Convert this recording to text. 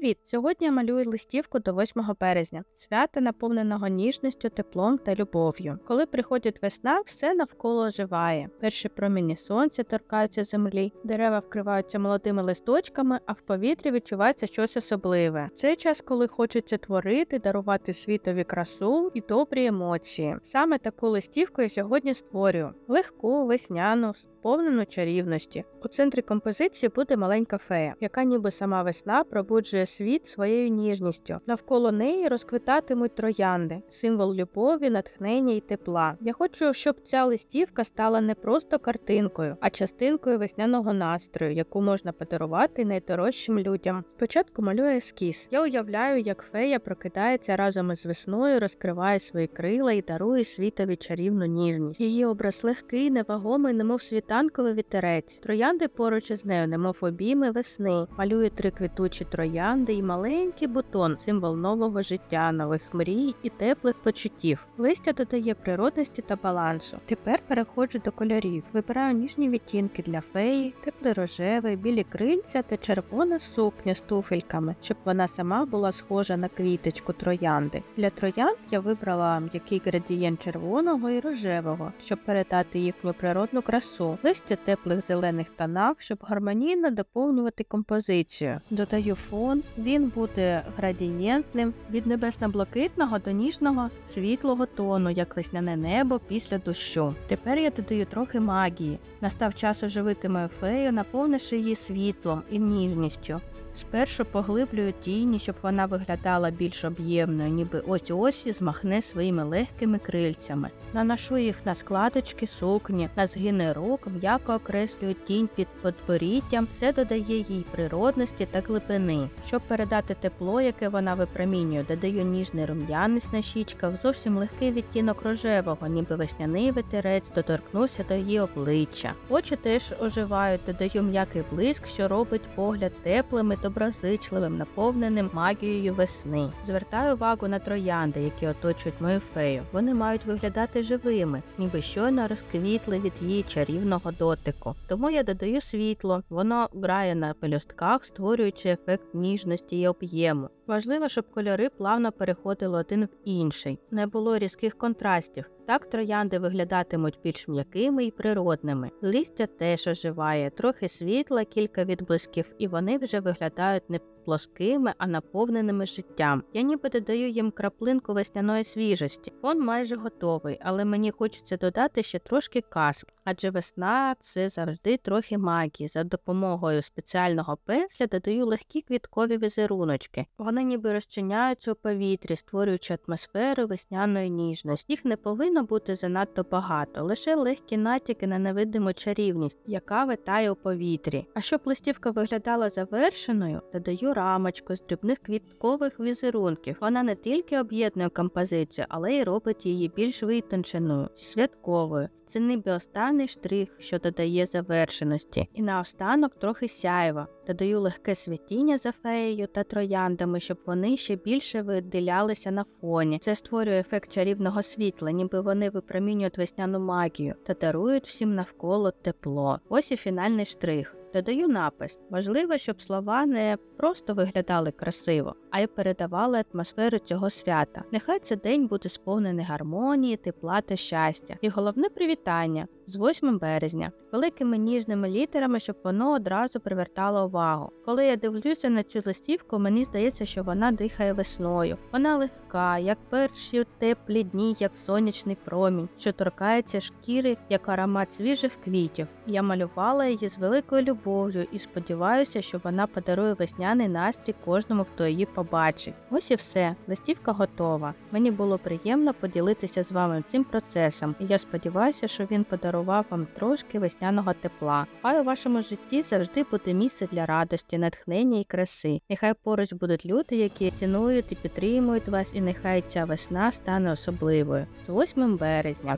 Привіт! Сьогодні я малюю листівку до 8 березня, свята наповненого ніжністю, теплом та любов'ю. Коли приходить весна, все навколо оживає. Перші проміні сонця торкаються землі, дерева вкриваються молодими листочками, а в повітрі відчувається щось особливе. Це час, коли хочеться творити, дарувати світові красу і добрі емоції. Саме таку листівку я сьогодні створюю: легку, весняну, сповнену чарівності. У центрі композиції буде маленька фея, яка ніби сама весна пробуджує світ своєю ніжністю. Навколо неї розквитатимуть троянди, символ любові, натхнення і тепла. Я хочу, щоб ця листівка стала не просто картинкою, а частинкою весняного настрою, яку можна подарувати найдорожчим людям. Спочатку малюю ескіз. Я уявляю, як фея прокидається разом із весною, розкриває свої крила і дарує світові чарівну ніжність. Її образ легкий, невагомий, немов світанковий вітерець. Троянди поруч із нею, немов обійми весни. Малюю три квітучі троянди і маленький бутон, символ нового життя, нових мрій і теплих почуттів. Листя додає природності та балансу. Тепер переходжу до кольорів. Вибираю ніжні відтінки для феї, теплий рожевий, білі крильця та червона сукня з туфельками, щоб вона сама була схожа на квіточку троянди. Для троянд я вибрала м'який градієнт червоного і рожевого, щоб передати їхню природну красу. Листя теплих зелених тонах, щоб гармонійно доповнювати композицію. Додаю фон, він буде градієнтним від небесно-блакитного до ніжного світлого тону, як весняне небо після дощу. Тепер я додаю трохи магії. Настав час оживити мою фею, наповнивши її світлом і ніжністю. Спершу поглиблюю тіні, щоб вона виглядала більш об'ємною, ніби ось ось змахне своїми легкими крильцями. Наношу їх на складочки сукні, на згини рук, м'яко окреслюю тінь під подборіттям, це додає їй природності та глибини. Щоб передати тепло, яке вона випромінює, додаю ніжний рум'янець на щічках, зовсім легкий відтінок рожевого, ніби весняний ветерець доторкнувся до її обличчя. Очі теж оживають, додаю м'який блиск, що робить погляд теплим і доброзичливим, наповненим магією весни. Звертаю увагу на троянди, які оточують мою фею. Вони мають виглядати живими, ніби щойно розквітли від її чарівного дотику. Тому я додаю світло, воно грає на пелюстках, створюючи ефект ніжності і об'єму. Важливо, щоб кольори плавно переходили один в інший, не було різких контрастів. Так троянди виглядатимуть більш м'якими і природними. Листя теж оживає, трохи світла, кілька відблисків, і вони вже виглядають не плоскими, а наповненими життям. Я ніби додаю їм краплинку весняної свіжості. Фон майже готовий, але мені хочеться додати ще трошки казки, адже весна це завжди трохи магії. За допомогою спеціального пенсля додаю легкі квіткові візеруночки. Вони ніби розчиняються у повітрі, створюючи атмосферу весняної ніжності. Їх не повинно бути занадто багато, лише легкі натяки на невидиму чарівність, яка витає у повітрі. А щоб листівка виглядала завершеною, додаю рамочку з дрібних квіткових візерунків. Вона не тільки об'єднує композицію, але й робить її більш витонченою, святковою. Це ніби останній штрих, що додає завершеності. І наостанок трохи сяйва. Додаю легке світіння за феєю та трояндами, щоб вони ще більше виділялися на фоні. Це створює ефект чарівного світла, ніби вони випромінюють весняну магію та дарують всім навколо тепло. Ось і фінальний штрих. Додаю напис. Важливо, щоб слова не просто виглядали красиво, а й передавали атмосферу цього свята. Нехай цей день буде сповнений гармонії, тепла та щастя. І головне привітання з 8 березня, великими ніжними літерами, щоб воно одразу привертало увагу. Коли я дивлюся на цю листівку, мені здається, що вона дихає весною. Вона легка, як перші теплі дні, як сонячний промінь, що торкається шкіри, як аромат свіжих квітів. Я малювала її з великою любов'ю і сподіваюся, що вона подарує весняний настрій кожному, хто її побачить. Ось і все, листівка готова. Мені було приємно поділитися з вами цим процесом, і я сподіваюся, що він подарував вам трошки весняного тепла. Хай у вашому житті завжди буде місце для радості, натхнення і краси. Нехай поруч будуть люди, які цінують і підтримують вас, і нехай ця весна стане особливою з 8 березня.